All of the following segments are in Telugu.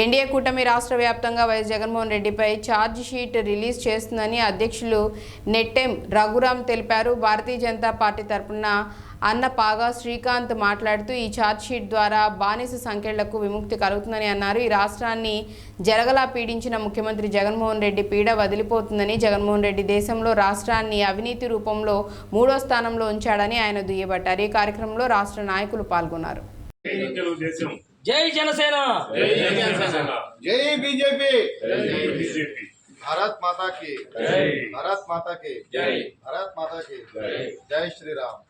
ఎన్డీఏ కూటమి రాష్ట్ర వ్యాప్తంగా వైఎస్ జగన్మోహన్ రెడ్డిపై ఛార్జ్ షీట్ రిలీజ్ చేస్తుందని అధ్యక్షులు నెట్టెం రఘురాం తెలిపారు. భారతీయ జనతా పార్టీ తరపున అన్న పాగా శ్రీకాంత్ మాట్లాడుతూ ఈ ఛార్జ్ షీట్ ద్వారా బానిస సంఖ్యలకు విముక్తి కలుగుతుందని అన్నారు. ఈ రాష్ట్రాన్ని జరగలా పీడించిన ముఖ్యమంత్రి జగన్మోహన్ రెడ్డి పీడ వదిలిపోతుందని జగన్మోహన్ రెడ్డి దేశంలో రాష్ట్రాన్ని అవినీతి రూపంలో మూడో స్థానంలో ఉంచాడని ఆయన దుయ్యబట్టారు. ఈ కార్యక్రమంలో రాష్ట్ర నాయకులు పాల్గొన్నారు. జై జనసేన! జై బీజేపీ! భారత్ మాతాకి! భారత్ మాతాకి! భారత్ మాతాకి! జై! శ్రీరామ్!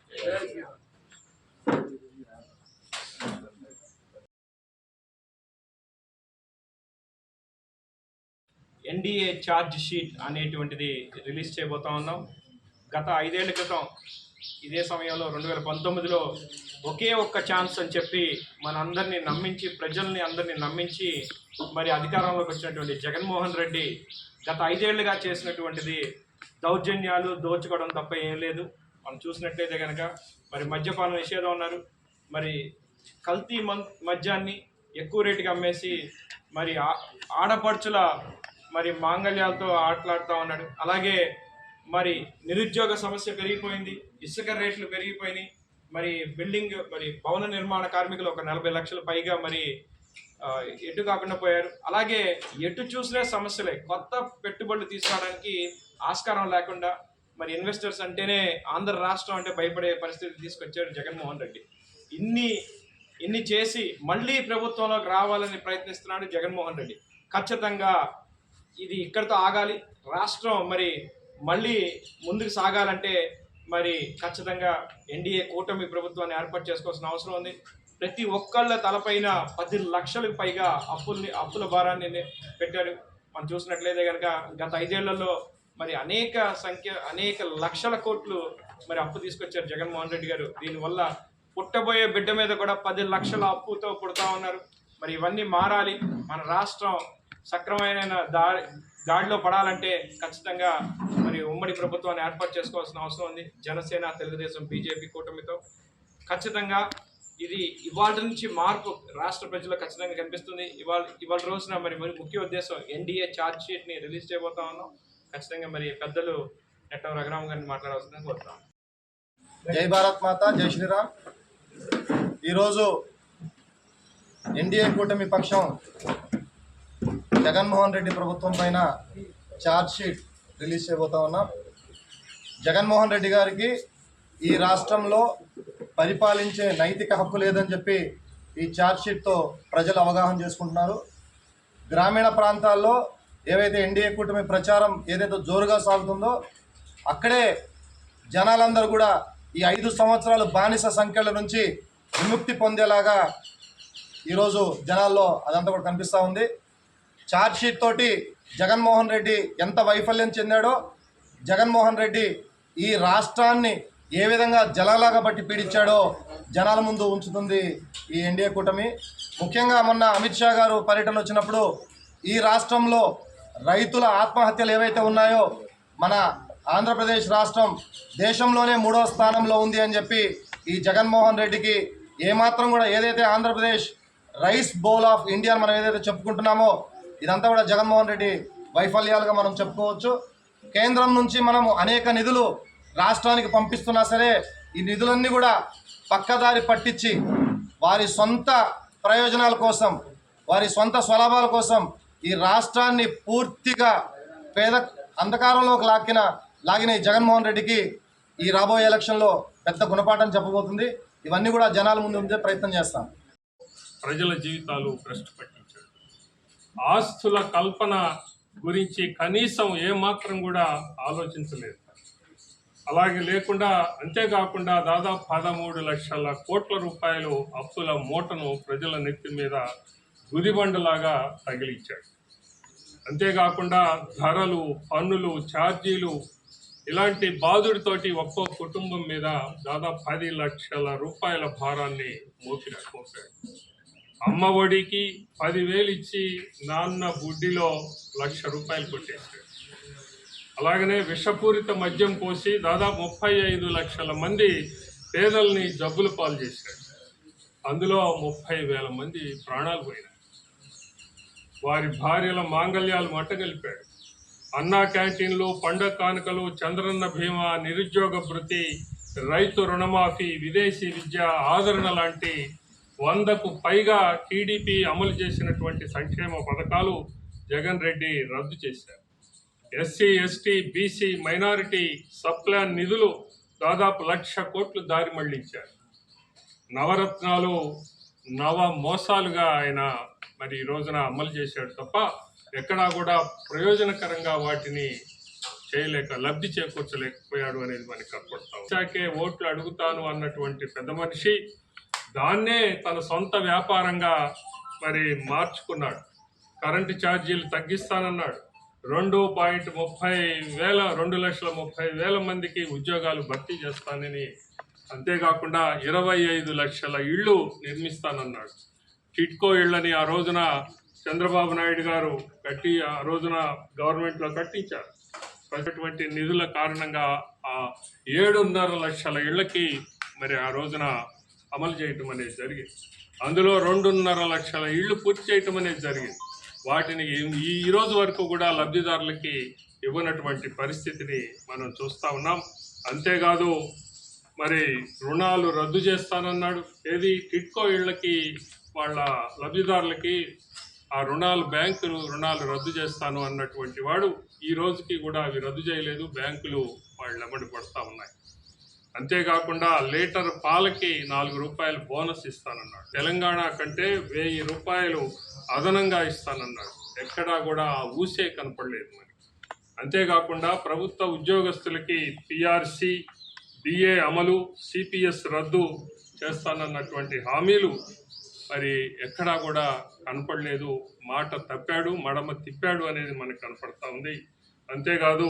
అనేటువంటిది రిలీజ్ ఉన్నాం. గత క్రితం ఇదే సమయంలో రెండు వేల పంతొమ్మిదిలో ఒకే ఒక్క ఛాన్స్ అని చెప్పి మనందరినీ నమ్మించి ప్రజల్ని అందరినీ నమ్మించి మరి అధికారంలోకి వచ్చినటువంటి జగన్మోహన్ రెడ్డి గత ఐదేళ్ళుగా చేసినటువంటిది దౌర్జన్యాలు దోచుకోవడం తప్ప ఏం లేదు. మనం చూసినట్లయితే కనుక మరి మద్యపాన నిషేధం ఉన్నారు మరి కల్తీ మద్యాన్ని ఎక్కువ రేటుకి అమ్మేసి మరి ఆ- ఆడపడుచుల మరి మాంగళ్యాలతో ఆటలాడుతూ ఉన్నాడు. అలాగే మరి నిరుద్యోగ సమస్య పెరిగిపోయింది ఇసుక రేట్లు పెరిగిపోయినాయి మరి బిల్డింగ్ మరి భవన నిర్మాణ కార్మికులు ఒక నలభై లక్షల పైగా మరి ఎటు కాకుండా పోయారు. అలాగే ఎటు చూసినా సమస్యలే. కొత్త పెట్టుబడులు తీసుకోవడానికి ఆస్కారం లేకుండా మరి ఇన్వెస్టర్స్ అంటేనే ఆంధ్ర రాష్ట్రం అంటే భయపడే పరిస్థితి తీసుకొచ్చాడు జగన్మోహన్ రెడ్డి. ఇన్ని ఇన్ని చేసి మళ్ళీ ప్రభుత్వంలోకి రావాలని ప్రయత్నిస్తున్నాడు జగన్మోహన్ రెడ్డి. ఖచ్చితంగా ఇది ఇక్కడితో ఆగాలి. రాష్ట్రం మరి మళ్ళీ ముందుకు సాగాలంటే మరి ఖచ్చితంగా ఎన్డీఏ కూటమి ప్రభుత్వాన్ని ఏర్పాటు చేసుకోవాల్సిన అవసరం ఉంది. ప్రతి ఒక్కళ్ళ తలపైన పది లక్షలకు పైగా అప్పుల్ని అప్పుల భారాన్ని పెట్టారు. మనం చూసినట్లయితే కనుక గత ఐదేళ్ళలో మరి అనేక సంఖ్య అనేక లక్షల కోట్లు మరి అప్పు తీసుకొచ్చారు జగన్మోహన్ రెడ్డి గారు. దీనివల్ల పుట్టబోయే బిడ్డ మీద కూడా పది లక్షల అప్పుతో పుడతా ఉన్నారు. మరి ఇవన్నీ మారాలి. మన రాష్ట్రం సక్రమైన దారి గాడిలో పడాలంటే ఖచ్చితంగా మరి ఉమ్మడి ప్రభుత్వాన్ని ఏర్పాటు చేసుకోవాల్సిన అవసరం ఉంది. జనసేన తెలుగుదేశం బీజేపీ కూటమితో. ఖచ్చితంగా ఇది ఇవాళ నుంచి మార్పు రాష్ట్ర ప్రజల్లో ఖచ్చితంగా కనిపిస్తుంది. ఇవాళ ఇవాళ రోజున మరి మరి ముఖ్య ఉద్దేశం ఎన్డీఏ ఛార్జ్ షీట్ని రిలీజ్ చేయబోతా ఉన్నాం. ఖచ్చితంగా మరి పెద్దలు నెట్టవ రఘురామ్ గారిని మాట్లాడవలసిందని కోరుతాం జై భారత్ మాత జై శ్రీరామ్. ఈరోజు ఎన్డీఏ కూటమి పక్షం జగన్మోహన్ రెడ్డి ప్రభుత్వం పైన షీట్ రిలీజ్ చేయబోతా ఉన్నాం. జగన్మోహన్ రెడ్డి గారికి ఈ రాష్ట్రంలో పరిపాలించే నైతిక హక్కు లేదని చెప్పి ఈ షీట్తో ప్రజలు అవగాహన చేసుకుంటున్నారు. గ్రామీణ ప్రాంతాల్లో ఏవైతే ఎన్డీఏ కూటమి ప్రచారం ఏదైతే జోరుగా సాగుతుందో అక్కడే జనాలందరూ కూడా ఈ ఐదు సంవత్సరాలు బానిస సంఖ్యల నుంచి విముక్తి పొందేలాగా ఈరోజు జనాల్లో అదంతా కూడా కనిపిస్తూ ఉంది. ఛార్జ్షీట్ తోటి జగన్మోహన్ రెడ్డి ఎంత వైఫల్యం చెందాడో జగన్మోహన్ రెడ్డి ఈ రాష్ట్రాన్ని ఏ విధంగా జలలాగా బట్టి పీడించాడో జనాల ముందు ఉంచుతుంది ఈ ఎన్డీఏ కూటమి. ముఖ్యంగా మొన్న అమిత్ షా గారు పర్యటన వచ్చినప్పుడు ఈ రాష్ట్రంలో రైతుల ఆత్మహత్యలు ఏవైతే ఉన్నాయో మన ఆంధ్రప్రదేశ్ రాష్ట్రం దేశంలోనే మూడో స్థానంలో ఉంది అని చెప్పి ఈ జగన్మోహన్ రెడ్డికి ఏమాత్రం కూడా ఏదైతే Andhra Pradesh rice bowl of India మనం ఏదైతే చెప్పుకుంటున్నామో ఇదంతా కూడా జగన్మోహన్ రెడ్డి వైఫల్యాలుగా మనం చెప్పుకోవచ్చు. కేంద్రం నుంచి మనము అనేక నిధులు రాష్ట్రానికి పంపిస్తున్నా సరే ఈ నిధులన్నీ కూడా పక్కదారి పట్టించి వారి సొంత ప్రయోజనాల కోసం వారి సొంత స్వలాభాల కోసం ఈ రాష్ట్రాన్ని పూర్తిగా పేద అంధకారంలోకి లాక్కిన లాగిన ఈ జగన్మోహన్ రెడ్డికి ఈ రాబోయే ఎలక్షన్లో పెద్ద గుణపాఠం చెప్పబోతుంది. ఇవన్నీ కూడా జనాల ముందు ఉంచే ప్రయత్నం చేస్తాం. ప్రజల జీవితాలు భ్రష్టు పట్టించాడు. ఆస్తుల కల్పన గురించి కనీసం ఏమాత్రం కూడా ఆలోచించలేదు. అలాగే లేకుండా అంతేకాకుండా దాదాపు పదమూడు లక్షల కోట్ల రూపాయలు అప్పుల మూటను ప్రజల నెత్తి మీద గుదిబండలాగా తగిలించాడు. అంతేకాకుండా ధరలు పన్నులు ఛార్జీలు ఇలాంటి బాధుడితోటి ఒక్కో కుటుంబం మీద దాదాపు పది లక్షల రూపాయల భారాన్ని మోపిన మోపాడు. అమ్మ ఒడికి పదివేలు ఇచ్చి నాన్న బుడ్డిలో లక్ష రూపాయలు కొట్టేశాడు. అలాగనే విషపూరిత మద్యం పోసి దాదాపు ముప్పై ఐదు లక్షల మంది పేదల్ని జబ్బుల పాలు చేశాడు. అందులో ముప్పై వేల మంది ప్రాణాలు పోయినాయి. వారి భార్యల మాంగళ్యాలు మట్టగలిపాడు. అన్నా క్యాంటీన్లు పండగ కానుకలు చంద్రన్న భీమా నిరుద్యోగ భృతి రైతు రుణమాఫీ విదేశీ విద్య ఆదరణ లాంటి వందకు పైగా టీడీపీ అమలు చేసినటువంటి సంక్షేమ పథకాలు జగన్ రెడ్డి రద్దు చేశారు. SC ST BC minority subplan నిధులు దాదాపు లక్ష కోట్లు దారి మళ్ళించారు. నవరత్నాలు నవ మోసాలుగా ఆయన మరి ఈ రోజున అమలు చేశాడు తప్ప ఎక్కడా కూడా ప్రయోజనకరంగా వాటిని చేయలేక లబ్ధి చేకూర్చలేకపోయాడు అనేది మనకి కనపడతాం వచ్చాకే ఓట్లు అడుగుతాను అన్నటువంటి పెద్ద మనిషి దాన్నే తన సొంత వ్యాపారంగా మరి మార్చుకున్నాడు. కరెంటు ఛార్జీలు తగ్గిస్తానన్నాడు. రెండు పాయింట్ ముప్పై వేల రెండు లక్షల ముప్పై వేల మందికి ఉద్యోగాలు భర్తీ చేస్తానని అంతేకాకుండా ఇరవై ఐదు లక్షల ఇళ్ళు నిర్మిస్తానన్నాడు. టిట్కో ఇళ్ళని ఆ రోజున చంద్రబాబు నాయుడు గారు కట్టి ఆ రోజున గవర్నమెంట్లో కట్టించారు. అటువంటి నిధుల కారణంగా ఆ ఏడున్నర లక్షల ఇళ్ళకి మరి ఆ రోజున అమలు చేయటం అనేది జరిగింది. అందులో రెండున్నర లక్షల ఇళ్ళు పూర్తి చేయటం అనేది జరిగింది. వాటిని ఈ రోజు వరకు కూడా లబ్ధిదారులకి ఇవ్వనటువంటి పరిస్థితిని మనం చూస్తా ఉన్నాం. అంతేకాదు మరి రుణాలు రద్దు చేస్తానన్నాడు. ఏది? టిట్కో ఇళ్ళకి వాళ్ళ లబ్ధిదారులకి ఆ రుణాలు బ్యాంకులు రుణాలు రద్దు చేస్తాను అన్నటువంటి వాడు ఈ రోజుకి కూడా అవి రద్దు చేయలేదు. బ్యాంకులు వాళ్ళు ఎమ్మడి పడతా ఉన్నాయి. అంతేకాకుండా లీటర్ పాలకి నాలుగు రూపాయలు బోనస్ ఇస్తానన్నాడు. తెలంగాణ కంటే వెయ్యి రూపాయలు అదనంగా ఇస్తానన్నాడు. ఎక్కడా కూడా ఆ ఊసే కనపడలేదు మరి అంతేకాకుండా ప్రభుత్వ ఉద్యోగస్తులకి పిఆర్సి డిఏ అమలు సిపిఎస్ రద్దు చేస్తానన్నటువంటి హామీలు మరి ఎక్కడా కూడా కనపడలేదు. మాట తప్పాడు మడమ తిప్పాడు అనేది మనకు కనపడతా ఉంది. అంతేకాదు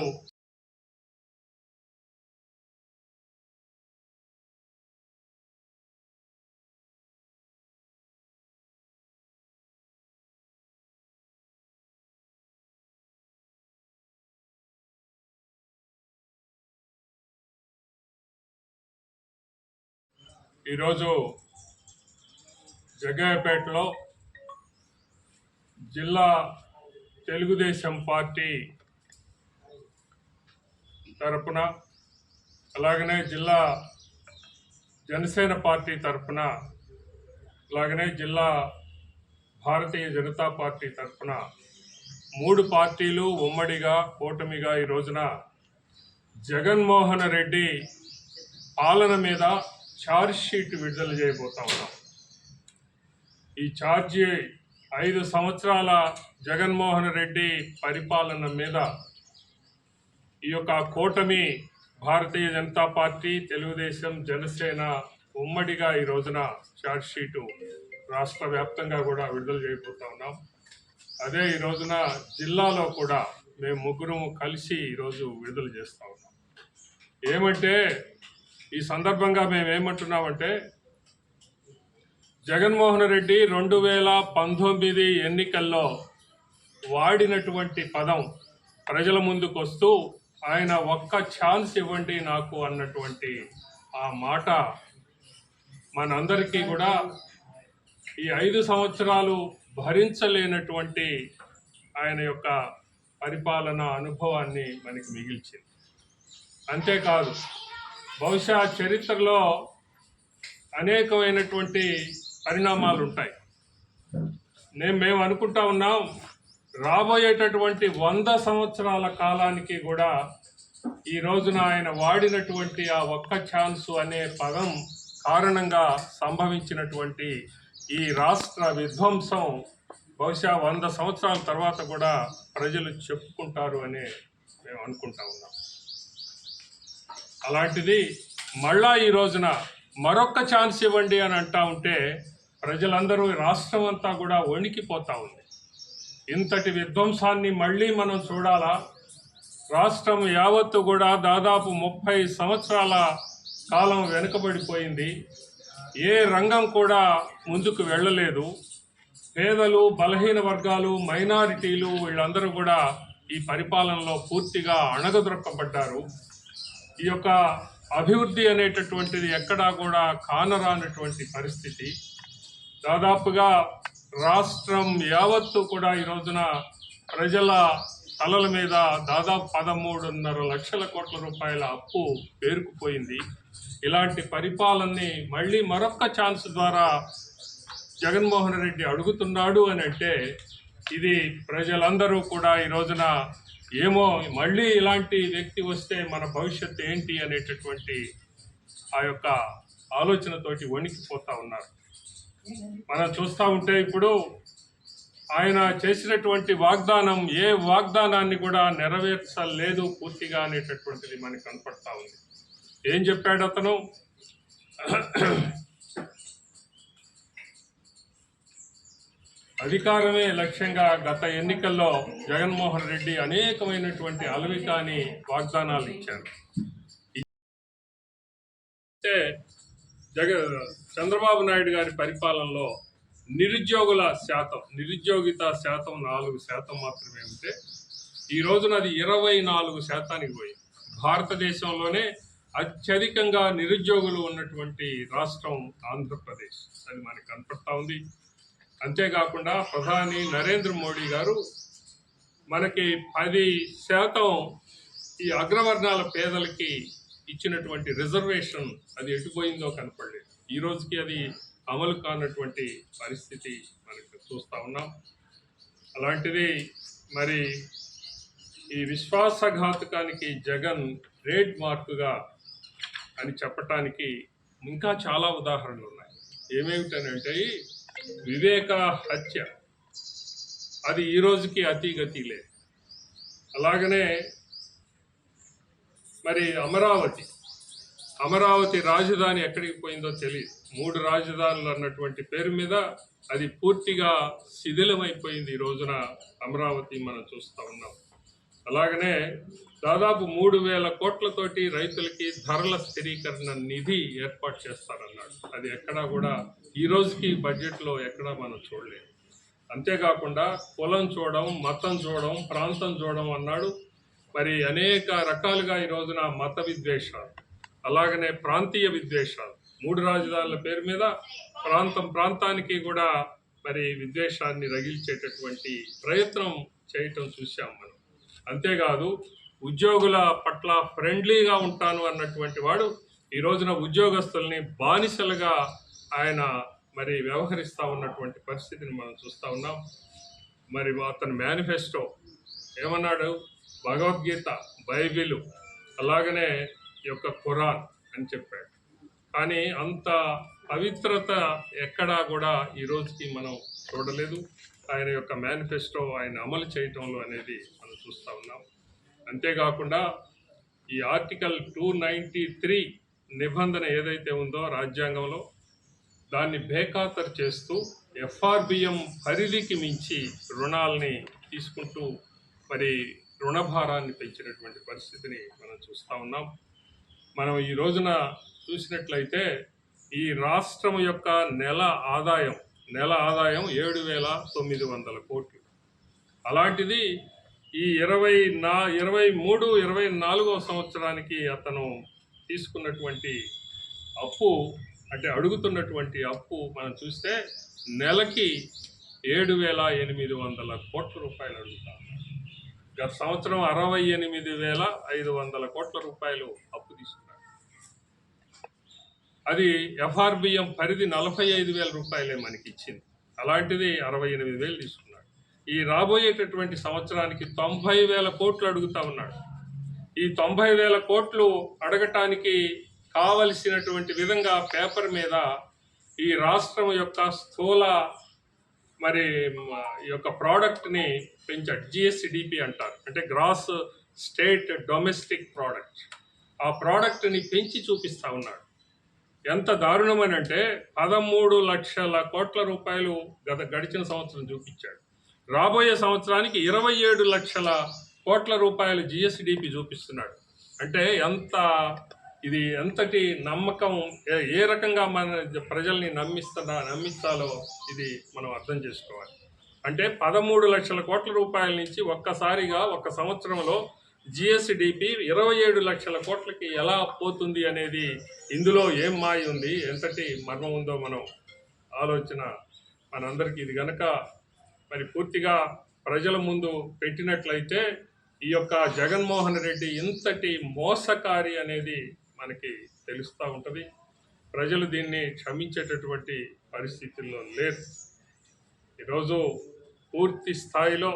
ఈరోజు జగ్గయ్యపేటలో జిల్లా తెలుగుదేశం పార్టీ తరపున అలాగనే జిల్లా జనసేన పార్టీ తరపున అలాగనే జిల్లా భారతీయ జనతా పార్టీ తరపున మూడు పార్టీలు ఉమ్మడిగా కూటమిగా ఈ రోజున జగన్మోహన్ రెడ్డి పాలన మీద ఛార్జ్ షీట్ విడుదల చేయబోతా ఉన్నాం. ఈ ఛార్జీ ఐదు సంవత్సరాల జగన్మోహన్ రెడ్డి పరిపాలన మీద ఈ యొక్క కూటమి భారతీయ జనతా పార్టీ తెలుగుదేశం జనసేన ఉమ్మడిగా ఈ రోజున ఛార్జ్ షీటు రాష్ట్ర వ్యాప్తంగా కూడా విడుదల చేయబోతా ఉన్నాం. అదే ఈ రోజున జిల్లాలో కూడా మేము ముగ్గురు కలిసి ఈరోజు విడుదల చేస్తూ ఉన్నాం. ఏమంటే ఈ సందర్భంగా మేము ఏమంటున్నామంటే జగన్మోహన్ రెడ్డి రెండు వేల పంతొమ్మిది ఎన్నికల్లో వాడినటువంటి పదం ప్రజల ముందుకు వస్తూ ఆయన ఒక్క ఛాన్స్ ఇవ్వండి నాకు అన్నటువంటి ఆ మాట మనందరికీ కూడా ఈ ఐదు సంవత్సరాలు భరించలేనటువంటి ఆయన యొక్క పరిపాలన అనుభవాన్ని మనకి మిగిల్చింది. అంతేకాదు బహుశా చరిత్రలో అనేకమైనటువంటి పరిణామాలు ఉంటాయి నేను మేము అనుకుంటా ఉన్నాం రాబోయేటటువంటి వంద సంవత్సరాల కాలానికి కూడా ఈ రోజున ఆయన వాడినటువంటి ఆ ఒక్క ఛాన్స్ అనే పదం కారణంగా సంభవించినటువంటి ఈ రాష్ట్ర విధ్వంసం బహుశా వంద సంవత్సరాల తర్వాత కూడా ప్రజలు చెప్పుకుంటారు అని మేము అనుకుంటా ఉన్నాం. అలాంటిది మళ్ళా ఈ రోజున మరొక్క ఛాన్స్ ఇవ్వండి అని అంటా ఉంటే ప్రజలందరూ రాష్ట్రం అంతా కూడా వణికిపోతూ ఉంది. ఇంతటి విధ్వంసాన్ని మళ్ళీ మనం చూడాలా? రాష్ట్రం యావత్తు కూడా దాదాపు ముప్పై సంవత్సరాల కాలం వెనుకబడిపోయింది. ఏ రంగం కూడా ముందుకు వెళ్ళలేదు. పేదలు బలహీన వర్గాలు మైనారిటీలు వీళ్ళందరూ కూడా ఈ పరిపాలనలో పూర్తిగా అణగదొక్కబడ్డారు ఈ యొక్క అభివృద్ధి అనేటటువంటిది ఎక్కడా కూడా కానరానటువంటి పరిస్థితి. దాదాపుగా రాష్ట్రం యావత్తు కూడా ఈ రోజున ప్రజల తలల మీద దాదాపు పదమూడున్నర లక్షల కోట్ల రూపాయల అప్పు పేరుకుపోయింది. ఇలాంటి పరిపాలనని మళ్ళీ మరొక ఛాన్స్ ద్వారా జగన్మోహన్ రెడ్డి అడుగుతున్నాడు అని అంటే ఇది ప్రజలందరూ కూడా ఈ రోజున ఏమో మళ్ళీ ఇలాంటి వ్యక్తి వస్తే మన భవిష్యత్తు ఏంటి అనేటటువంటి ఆ యొక్క ఆలోచనతోటి వణికిపోతూ ఉన్నారు. మనం చూస్తూ ఉంటే ఇప్పుడు ఆయన చేసినటువంటి వాగ్దానం ఏ వాగ్దానాన్ని కూడా నెరవేర్చలేదు పూర్తిగా అనేటటువంటిది మనకు కనపడతా ఉంది. ఏం చెప్పాడు అతను? అధికారమే లక్ష్యంగా గత ఎన్నికల్లో జగన్మోహన్ రెడ్డి అనేకమైనటువంటి అలవికాని వాగ్దానాలు ఇచ్చారు. అయితే జగ చంద్రబాబు నాయుడు గారి పరిపాలనలో నిరుద్యోగుల శాతం నిరుద్యోగిత శాతం నాలుగు శాతం మాత్రమే ఉంటే ఈ రోజున అది ఇరవై నాలుగు శాతానికి పోయింది. భారతదేశంలోనే అత్యధికంగా నిరుద్యోగులు ఉన్నటువంటి రాష్ట్రం ఆంధ్రప్రదేశ్. అది మనకు కనపడతా ఉంది. అంతేకాకుండా ప్రధాని నరేంద్ర మోడీ గారు మనకి పది శాతం ఈ అగ్రవర్ణాల పేదలకి ఇచ్చినటువంటి రిజర్వేషన్ అది ఎటుపోయిందో కనపడలేదు. ఈ రోజుకి అది అమలు కానటువంటి పరిస్థితి మనకు చూస్తూ ఉన్నాం. అలాంటిది మరి ఈ విశ్వాసఘాతకానికి జగన్ ట్రేడ్ మార్కుగా అని చెప్పటానికి ఇంకా చాలా ఉదాహరణలు ఉన్నాయి. ఏమేమిటనంటే వివేక హత్య. అది ఈ రోజుకి అతిగతి లేదు. అలాగనే మరి అమరావతి. అమరావతి రాజధాని ఎక్కడికి పోయిందో తెలియదు. మూడు రాజధానులు అన్నటువంటి పేరు మీద అది పూర్తిగా శిథిలమైపోయింది ఈ రోజున అమరావతి మనం చూస్తూ ఉన్నాం. అలాగనే దాదాపు మూడు వేల కోట్లతోటి రైతులకి ధరల స్థిరీకరణ నిధి ఏర్పాటు చేస్తారన్నాడు. అది ఎక్కడా కూడా ఈ రోజుకి బడ్జెట్లో ఎక్కడా మనం చూడలేదు. అంతేకాకుండా కులం చూడడం మతం చూడడం ప్రాంతం చూడడం అన్నాడు. మరి అనేక రకాలుగా ఈ రోజున మత విద్వేషాలు అలాగనే ప్రాంతీయ విద్వేషాలు మూడు రాజధానుల పేరు మీద ప్రాంతం ప్రాంతానికి కూడా మరి విద్వేషాన్ని రగిల్చేటటువంటి ప్రయత్నం చేయటం చూసాం మనం. అంతేకాదు ఉద్యోగుల పట్ల ఫ్రెండ్లీగా ఉంటాను అన్నటువంటి వాడు ఈ రోజున ఉద్యోగస్తుల్ని బానిసలుగా ఆయన మరి వ్యవహరిస్తూ ఉన్నటువంటి పరిస్థితిని మనం చూస్తూ ఉన్నాం. మరి అతని మేనిఫెస్టో ఏమన్నాడు? భగవద్గీత బైబిలు అలాగనే ఈ యొక్క ఖురాన్ అని చెప్పాడు. కానీ అంత పవిత్రత ఎక్కడా కూడా ఈ రోజుకి మనం చూడలేదు. ఆయన యొక్క మేనిఫెస్టో ఆయన అమలు చేయటంలో అనేది చూస్తూ ఉన్నాం. అంతేకాకుండా ఈ ఆర్టికల్ టూ నైంటీ త్రీ నిబంధన ఏదైతే ఉందో రాజ్యాంగంలో దాన్ని బేఖాతరు చేస్తూ ఎఫ్ఆర్బిఎం పరిధికి మించి రుణాలని తీసుకుంటూ మరి రుణభారాన్ని పెంచినటువంటి పరిస్థితిని మనం చూస్తూ ఉన్నాం. మనం ఈ రోజున చూసినట్లయితే ఈ రాష్ట్రం యొక్క నెల ఆదాయం నెల ఆదాయం ఏడు వేల తొమ్మిది వందల కోట్లు. అలాంటిది ఈ ఇరవై నా ఇరవై మూడు ఇరవై నాలుగో సంవత్సరానికి అతను తీసుకున్నటువంటి అప్పు అంటే అడుగుతున్నటువంటి అప్పు మనం చూస్తే నెలకి ఏడు వేల ఎనిమిది వందల కోట్ల రూపాయలు అడుగుతాం. గత సంవత్సరం అరవై ఎనిమిది వేల ఐదు వందల కోట్ల రూపాయలు అప్పు తీసుకున్నారు అది ఎఫ్ఆర్బిఎం పరిధి నలభై ఐదు వేల రూపాయలే మనకి ఇచ్చింది అలాంటిది అరవై ఎనిమిది వేలు తీసుకున్నాడు. ఈ రాబోయేటటువంటి సంవత్సరానికి తొంభై వేల కోట్లు అడుగుతా ఉన్నాడు. ఈ తొంభై వేల కోట్లు అడగటానికి కావలసినటువంటి విధంగా పేపర్ మీద ఈ రాష్ట్రం యొక్క స్థూల మరి ఈ యొక్క ప్రోడక్ట్ని పెంచాడు. జిఎస్డిపి అంటారు. అంటే గ్రాస్ స్టేట్ డొమెస్టిక్ ప్రోడక్ట్ ఆ ప్రోడక్ట్ని పెంచి చూపిస్తా ఉన్నాడు. ఎంత దారుణమని అంటే పదమూడు లక్షల కోట్ల రూపాయలు గత గడిచిన సంవత్సరం చూపించాడు. రాబోయే సంవత్సరానికి ఇరవై ఏడు లక్షల కోట్ల రూపాయలు జిఎస్డిపి చూపిస్తున్నాడు. అంటే ఎంత ఇది ఎంతటి నమ్మకం ఏ- రకంగా మన ప్రజల్ని నమ్మిస్తున్నా నమ్మిస్తాలో ఇది మనం అర్థం చేసుకోవాలి. అంటే పదమూడు లక్షల కోట్ల రూపాయల నుంచి ఒక్కసారిగా ఒక సంవత్సరంలో జిఎస్డిపి ఇరవై ఏడు లక్షల కోట్లకి ఎలా పోతుంది అనేది ఇందులో ఏం మాయ ఉంది ఎంతటి మర్మం ఉందో మనం ఆలోచన మనందరికీ ఇది కనుక మరి పూర్తిగా ప్రజల ముందు పెట్టినట్లయితే ఈ యొక్క జగన్మోహన్ రెడ్డి ఇంతటి మోసకారి అనేది మనకి తెలుస్తూ ఉంటుంది. ప్రజలు దీన్ని క్షమించేటటువంటి పరిస్థితుల్లో లేరు. ఈరోజు పూర్తి స్థాయిలో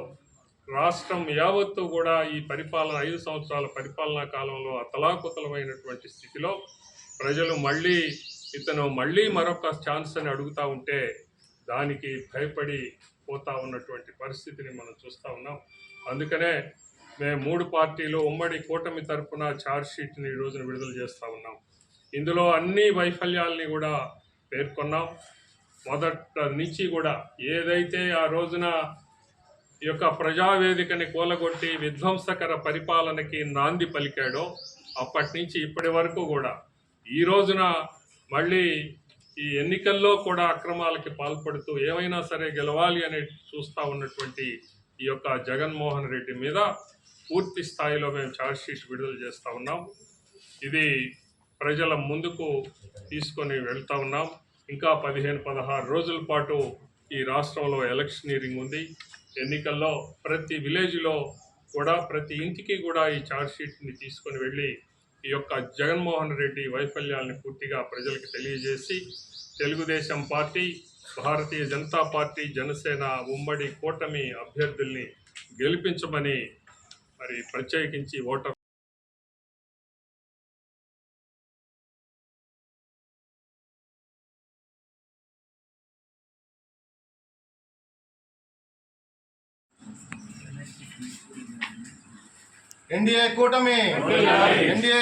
రాష్ట్రం యావత్తు కూడా ఈ పరిపాలన ఐదు సంవత్సరాల పరిపాలనా కాలంలో అతలాకుతలమైనటువంటి స్థితిలో ప్రజలు మళ్ళీ ఇతను మళ్ళీ మరొక ఛాన్స్ అని అడుగుతూ ఉంటే దానికి భయపడి పోతా ఉన్నటువంటి పరిస్థితిని మనం చూస్తూ ఉన్నాం. అందుకనే మేము మూడు పార్టీలు ఉమ్మడి కూటమి తరఫున ఛార్జ్షీట్ని ఈ రోజున విడుదల చేస్తూ ఉన్నాం. ఇందులో అన్ని వైఫల్యాల్ని కూడా పేర్కొన్నాం. మొదట నుంచి కూడా ఏదైతే ఆ రోజున ఈ యొక్క ప్రజావేదికని కూలగొట్టి విధ్వంసకర పరిపాలనకి నాంది పలికాడో అప్పటి నుంచి ఇప్పటి వరకు కూడా ఈ రోజున మళ్ళీ ఈ ఎన్నికల్లో కూడా అక్రమాలకి పాల్పడుతూ ఏమైనా సరే గెలవాలి అని చూస్తూ ఉన్నటువంటి ఈ యొక్క జగన్మోహన్ రెడ్డి మీద పూర్తి స్థాయిలో మేము ఛార్జ్షీట్ విడుదల చేస్తూ ఉన్నాం. ఇది ప్రజల ముందుకు తీసుకొని వెళ్తా ఉన్నాం. ఇంకా పదిహేను పదహారు రోజుల పాటు ఈ రాష్ట్రంలో ఎలక్షనీరింగ్ ఉంది. ఎన్నికల్లో ప్రతి విలేజ్లో కూడా ప్రతి ఇంటికి కూడా ఈ ఛార్జ్షీట్ని తీసుకొని వెళ్ళి ఈ యొక్క జగన్మోహన్ రెడ్డి వైఫల్యాలను పూర్తిగా ప్రజలకు తెలియజేసి తెలుగుదేశం పార్టీ భారతీయ జనతా పార్టీ జనసేన ఉమ్మడి కూటమి అభ్యర్థుల్ని గెలిపించమని మరి ప్రత్యేకించి ఓటర్ ఎన్డీఏ కూటమి. ఎన్డీఏ